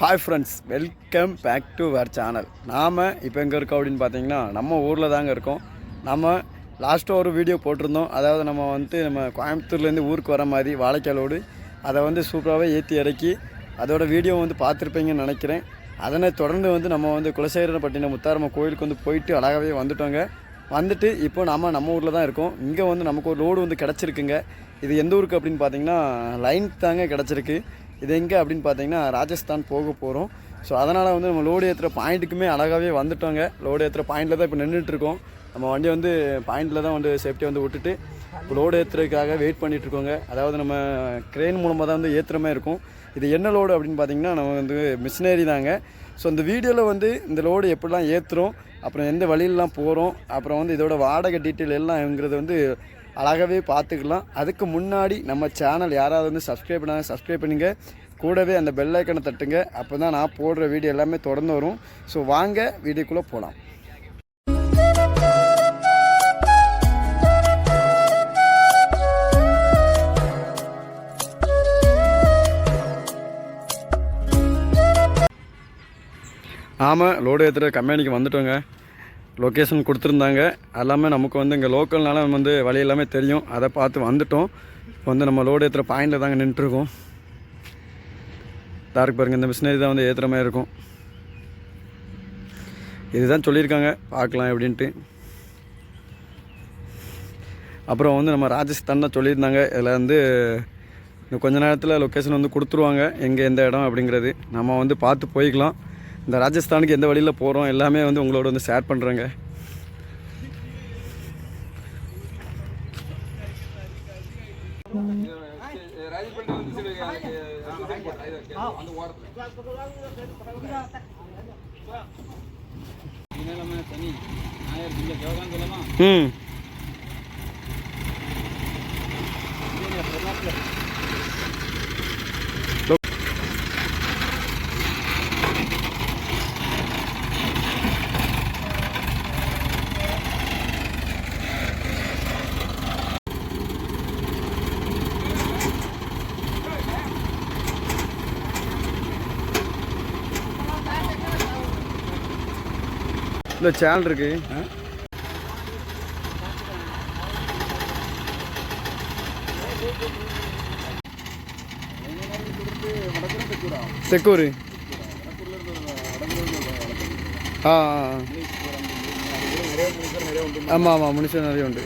Hi friends welcome back to where channel நாம் இப்போ எங்கே இருக்கோம் அப்படின்னு பார்த்தீங்கன்னா நம்ம ஊரில் தாங்க இருக்கோம். நம்ம லாஸ்ட்டாக ஒரு வீடியோ போட்டிருந்தோம். அதாவது நம்ம வந்து நம்ம கோயம்புத்தூர்லேருந்து ஊருக்கு வர மாதிரி வாழைக்காலோடு அதை வந்து சூப்பராகவே ஏற்றி இறக்கி அதோட வீடியோ வந்து பார்த்துருப்பீங்கன்னு நினைக்கிறேன். அதனை தொடர்ந்து வந்து நம்ம வந்து குலசேகரப்பட்டினம் முத்தாரம்ம கோயிலுக்கு வந்து போயிட்டு அழகாகவே வந்துட்டோங்க. வந்துட்டு இப்போ நாம் நம்ம ஊரில் தான் இருக்கோம். இங்கே வந்து நமக்கு ஒரு லோடு வந்து கிடச்சிருக்குங்க. இது எந்த ஊருக்கு அப்படின்னு பார்த்தீங்கன்னா லைன் தாங்க கிடச்சிருக்கு. இது எங்கே அப்படின்னு பார்த்தீங்கன்னா ராஜஸ்தான் போக போகிறோம் ஸோ அதனால் வந்து நம்ம லோடு ஏற்றுற பாயிண்ட்டுக்குமே அழகாகவே வந்துட்டோங்க. லோடு ஏற்றுற பாயிண்டில் தான் இப்போ நின்றுட்டுருக்கோம் நம்ம வண்டி வந்து பாயிண்டில் தான் வந்து சேஃப்டியாக வந்து விட்டுட்டு இப்போ லோடு ஏற்றுறதுக்காக வெயிட் பண்ணிகிட்ருக்கோங்க அதாவது நம்ம க்ரெயின் மூலமாக தான் வந்து ஏற்றுற மாதிரி இருக்கும். இது என்ன லோடு அப்படின்னு பார்த்தீங்கன்னா நம்ம வந்து மிஷினரி தாங்க. ஸோ இந்த வீடியோவில் வந்து இந்த லோடு எப்படிலாம் ஏற்றுறோம் அப்புறம் எந்த வழியிலலாம் போகிறோம் அப்புறம் வந்து இதோட வாடகை டீட்டெயில் எல்லாம்ங்கிறது வந்து அழகாகவே பார்த்துக்கலாம். அதுக்கு முன்னாடி நம்ம சேனல் யாராவது வந்து சப்ஸ்கிரைப் பண்ணாங்க சப்ஸ்கிரைப் பண்ணுங்க. கூடவே அந்த பெல் ஐக்கனை தட்டுங்க. அப்போ தான் நான் போடுற வீடியோ எல்லாமே தொடர்ந்து வரும். ஸோ வாங்க வீடியோக்குள்ளே போகலாம் ஆமாம் லோடு ஏற்றுற கம்பெனிக்கு வந்துட்டோங்க. லொக்கேஷன் கொடுத்துருந்தாங்க. எல்லாமே நமக்கு வந்து இங்கே லோக்கல்னால நம்ம வந்து வழி எல்லாமே தெரியும். அதை பார்த்து வந்துட்டோம். இப்போ வந்து நம்ம லோடு ஏற்றுற பாயிண்டில் தாங்க நின்றுருக்கோம். டார்க் பாருங்கள் இந்த மிஷினரி தான் வந்து ஏற்றுற மாதிரி இருக்கும். இதுதான் சொல்லியிருக்காங்க. பார்க்கலாம் எப்படின்ட்டு. அப்புறம் வந்து நம்ம ராஜஸ்தான் தான் சொல்லியிருந்தாங்க. இதில் வந்து இன்னும் கொஞ்ச நேரத்தில் லொக்கேஷன் வந்து கொடுத்துருவாங்க. எங்கே எந்த இடம் அப்படிங்கிறது. நம்ம வந்து பார்த்து போய்க்கலாம். இந்த ராஜஸ்தானுக்கு எந்த வழியில் போகிறோம் எல்லாமே வந்து உங்களோட வந்து ஷேர் பண்ணுறேங்க ம். இல்லை சேனல் இருக்கு. ஆ, ஆ. ஆமாம் ஆமாம் முனிஷன் நிறைய உண்டு.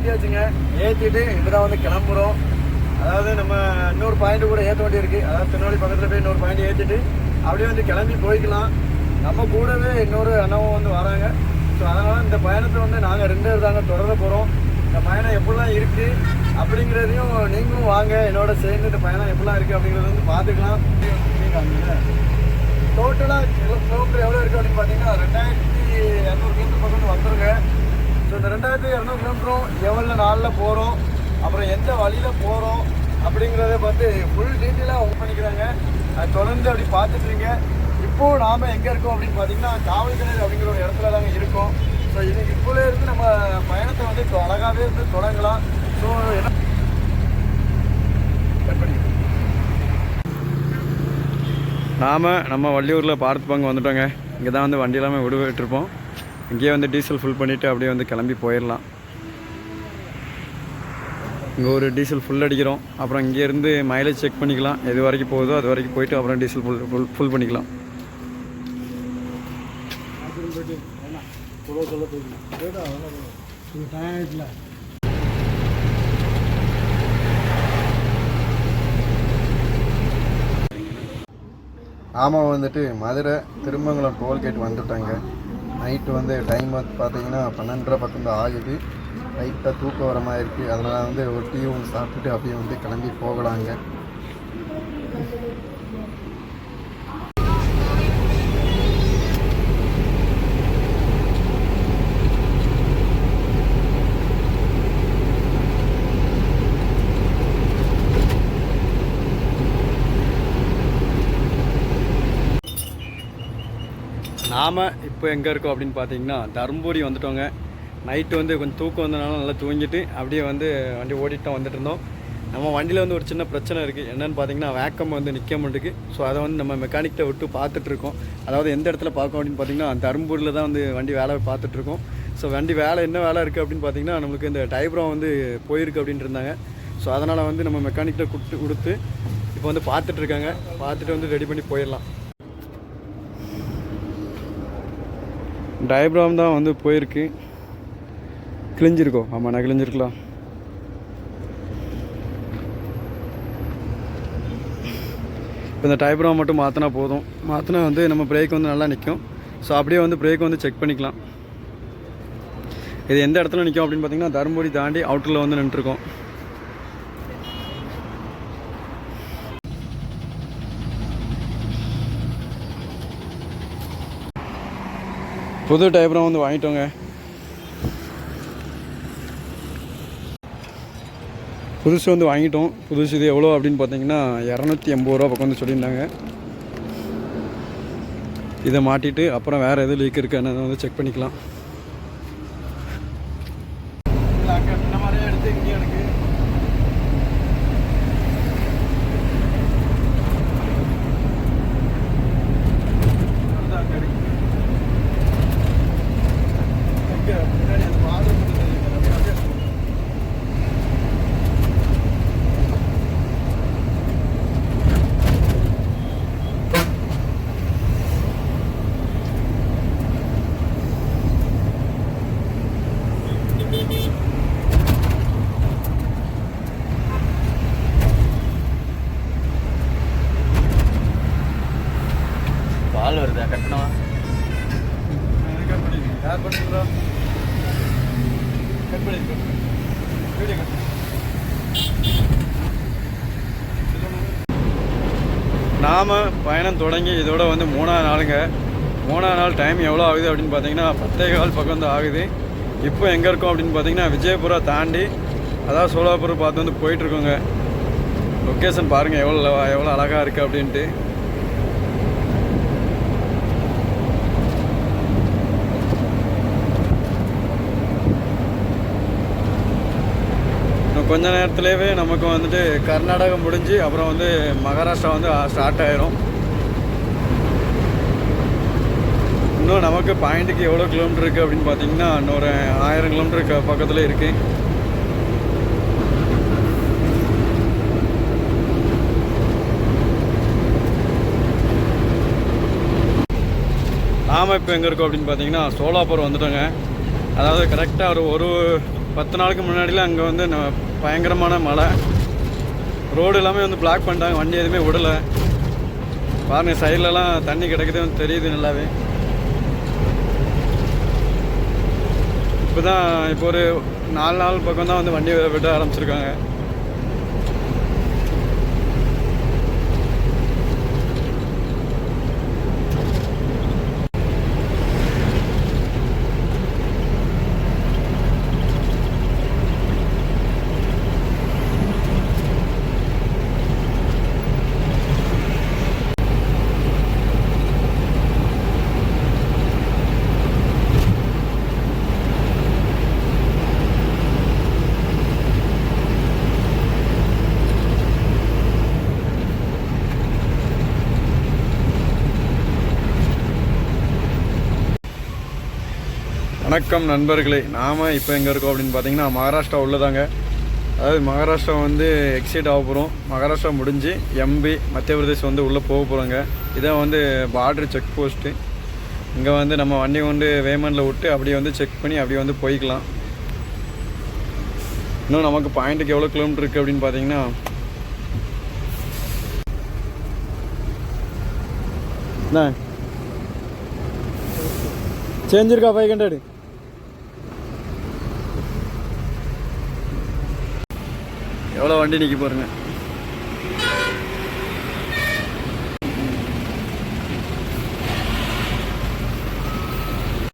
ஏற்றியாச்சுங்க ஏற்றிட்டு இப்பதான் வந்து கிளம்புறோம். அதாவது நம்ம இன்னொரு பாயிண்ட் கூட ஏற்ற வேண்டி இருக்குது அதாவது திருநெல்வேலி பக்கத்தில் போய் இன்னொரு பாயிண்ட் ஏற்றிட்டு அப்படியே வந்து கிளம்பி போய்க்கலாம். நம்ம கூடவே இன்னொரு அண்ணாவும் வந்து வராங்க. ஸோ அதனால் இந்த பயணத்தை வந்து நாங்கள் ரெண்டு பேர் தாங்க தொடர போகிறோம் இந்த பயணம் எப்படிலாம் இருக்குது அப்படிங்கிறதையும் நீங்களும் வாங்க. என்னோட சேர்ந்து இந்த பயணம் எப்படிலாம் இருக்குது அப்படிங்கிறத வந்து பார்த்துக்கலாம். டோட்டலாக கிலோமீட்டர் எவ்வளோ இருக்குது அப்படின்னு பார்த்தீங்கன்னா ரெண்டாயிரத்தி இரநூறு கிலோமீட்டர் பக்கம் வந்துருங்க ஸோ இந்த ரெண்டாயிரத்தி இரநூறு கிலோமீட்டரும் எவ்வளோ நாளில் போகிறோம் அப்புறம் எந்த வழியில் போகிறோம் அப்படிங்கிறத பார்த்து ஃபுல் டீட்டெயிலாக ஒர்க் பண்ணிக்கிறாங்க. அது தொடர்ந்து அப்படி பார்த்துட்ருங்க இப்போது நாம் எங்கே இருக்கோம் அப்படின்னு பார்த்தீங்கன்னா காவல்துறை அப்படிங்கிற ஒரு இடத்துல தாங்க இருக்கோம். ஸோ இது இப்போலே இருந்து நம்ம பயணத்தை வந்து இப்போ அழகாகவே இருந்து தொடங்கலாம். ஸோ என்ன நாம் நம்ம வள்ளியூரில் பார்த்து பங்கு வந்துட்டோங்க. இங்கே தான் வந்து வண்டி எல்லாமே விடுவிட்டுருப்போம் இங்கேயே வந்து டீசல் ஃபுல் பண்ணிவிட்டு அப்படியே வந்து கிளம்பி போயிடலாம். இங்கே ஒரு டீசல் ஃபுல் அடிக்கிறோம். அப்புறம் இங்கேருந்து மைலேஜ் செக் பண்ணிக்கலாம். எது வரைக்கும் போகுதோ அது வரைக்கும் போயிட்டு அப்புறம் டீசல் ஃபுல் ஃபுல் ஃபுல் பண்ணிக்கலாம். ஆமாம் வந்துட்டு மதுரை திருமங்கலம் டோல்கேட் வந்துட்டாங்க. நைட்டு வந்து டைம் வந்து பார்த்தீங்கன்னா பன்னெண்டரை பக்கம் தான் ஆகுது. லைட்டாக தூக்கம் வர மாதிரி இருக்குது அதனால் வந்து ஒரு டீ ஒன்று சாப்பிட்டுட்டு அப்படியே வந்து கிளம்பி போகலாங்க நாம் இப்போ எங்கே இருக்கோம் அப்படின்னு பார்த்தீங்கன்னா தருமபுரி வந்துட்டோங்க. நைட்டு வந்து கொஞ்சம் தூக்கம் வந்தனால நல்லா தூங்கிட்டு அப்படியே வந்து வண்டி ஓட்டிட்டு தான் வந்துட்டு இருந்தோம். நம்ம வண்டியில் வந்து ஒரு சின்ன பிரச்சனை இருக்குது என்னென்னு பார்த்தீங்கன்னா வேக்கம் வந்து நிற்க மாட்டேங்குது. ஸோ அதை வந்து நம்ம மெக்கானிக்கிட்ட விட்டு பார்த்துட்ருக்கோம் அதாவது எந்த இடத்துல பார்க்கோம் அப்படின்னு பார்த்தீங்கன்னா தருமபுரியில் தான் வந்து வண்டி வேலை பார்த்துட்ருக்கோம் ஸோ வண்டி வேலை என்ன வேலை இருக்குது அப்படின்னு பார்த்தீங்கன்னா நம்மளுக்கு இந்த டைப்ரம் வந்து போயிருக்கு அப்படின்ட்டு இருந்தாங்க. ஸோ அதனால் வந்து நம்ம மெக்கானிக்கிட்ட கொடுத்து கொடுத்து இப்போ வந்து பார்த்துட்ருக்காங்க பார்த்துட்டு வந்து ரெடி பண்ணி போயிடலாம். டயப்ராம் தான் வந்து போயிருக்கு. கிழிஞ்சிருக்கோ ஆமாம் நான் கிழிஞ்சிருக்கலாம். இப்போ இந்த டைப்ரா மட்டும் மாற்றினா போதும். மாற்றினா வந்து நம்ம பிரேக் வந்து நல்லா நிற்கும் ஸோ அப்படியே வந்து பிரேக் வந்து செக் பண்ணிக்கலாம். இது எந்த இடத்துல நிற்கும் அப்படின்னு பார்த்தீங்கன்னா தருமபுரி தாண்டி அவுட்டரில் வந்து நின்றுருக்கோம். புது டைப்ரம் வந்து வாங்கிட்டோங்க. புதுசு வந்து வாங்கிட்டோம். புதுசு இது எவ்வளோ அப்படின்னு பார்த்தீங்கன்னா இரநூத்தி எண்பது ரூபா பக்கம் வந்து சொல்லியிருந்தாங்க. இதை மாட்டிட்டு அப்புறம் வேறு எது லீக் இருக்குன்னு வந்து செக் பண்ணிக்கலாம் எடுத்து இங்கே எனக்கு அங்கே இருக்கு எங்க முன்னாடி அந்த வாதம் மட்டும் தெரியுது. அப்படியே அப்படியே. பால் வருதா கட்டணமா கட் பண்ணிடுங்க. யார் பண்ணுறா கட் பண்ணிடு கட் பண்ணி வீடியோ கட் பண்ணு. நாம் பயணம் தொடங்கி இதோட வந்து மூணாவது நாளுங்க. மூணாவது நாள் டைம் எவ்வளோ ஆகுது அப்படின்னு பார்த்தீங்கன்னா பத்தே கால் பக்கம் தான் ஆகுது. இப்போ எங்கே இருக்கோம் அப்படின்னு பார்த்தீங்கன்னா விஜயபுரா தாண்டி அதாவது சோலாபுரம் பார்த்து வந்து போயிட்டுருக்கோங்க லொக்கேஷன் பாருங்கள் எவ்வளோ எவ்வளோ அழகாக இருக்குது அப்படின்ட்டு. கொஞ்ச நேரத்துலேயே நமக்கு வந்துட்டு கர்நாடகம் முடிஞ்சு அப்புறம் வந்து மகாராஷ்டிரா வந்து ஸ்டார்ட் ஆயிரும். இன்னும் நமக்கு பாயிண்ட்டுக்கு எவ்வளோ கிலோமீட்டர் இருக்குது அப்படின்னு பார்த்தீங்கன்னா இன்னொரு ஆயிரம் கிலோமீட்டருக்கு பக்கத்தில் இருக்குது நாம இப்போ எங்கே இருக்கோம் அப்படின்னு பார்த்தீங்கன்னா சோலாப்பூர் வந்துட்டோங்க. அதாவது கரெக்டாக ஒரு ஒரு பத்து நாளுக்கு முன்னாடிலாம் அங்கே வந்து பயங்கரமான மழை. ரோடு எல்லாமே வந்து பிளாக் பண்ணிட்டாங்க. வண்டி எதுவுமே விடலை. பாருங்க சைட்லலாம் தண்ணி கிடக்குது வந்து தெரியுது நல்லாவே. இப்போ தான் இப்போ ஒரு நாலு நாள் பக்கம் தான் வந்து வண்டி விட ஆரம்பிச்சிருக்காங்க. வணக்கம் நண்பர்களே. நாம் இப்போ எங்கே இருக்கோம் அப்படின்னு பார்த்தீங்கன்னா மகாராஷ்டிரா உள்ளதாங்க. அதாவது மகாராஷ்டிரா வந்து எக்ஸிட் ஆக போகிறோம் மகாராஷ்டிரா முடிஞ்சு எம்பி மத்திய பிரதேஷ் வந்து உள்ளே போக போகிறோங்க இதான் வந்து பார்டர் செக் போஸ்ட்டு இங்கே வந்து நம்ம வண்டி கொண்டு வேமனில் விட்டு அப்படியே வந்து செக் பண்ணி அப்படியே வந்து போய்க்கலாம். இன்னும் நமக்கு பாயிண்ட்டுக்கு எவ்வளோ கிலோமீட்டர் இருக்குது அப்படின்னு பார்த்தீங்கன்னா என்ன? சேஞ்ச் இருக்கா ஃபைவ் ஹண்ட்ரடு எவ்வளோ வண்டி நிற்க போகிறேங்க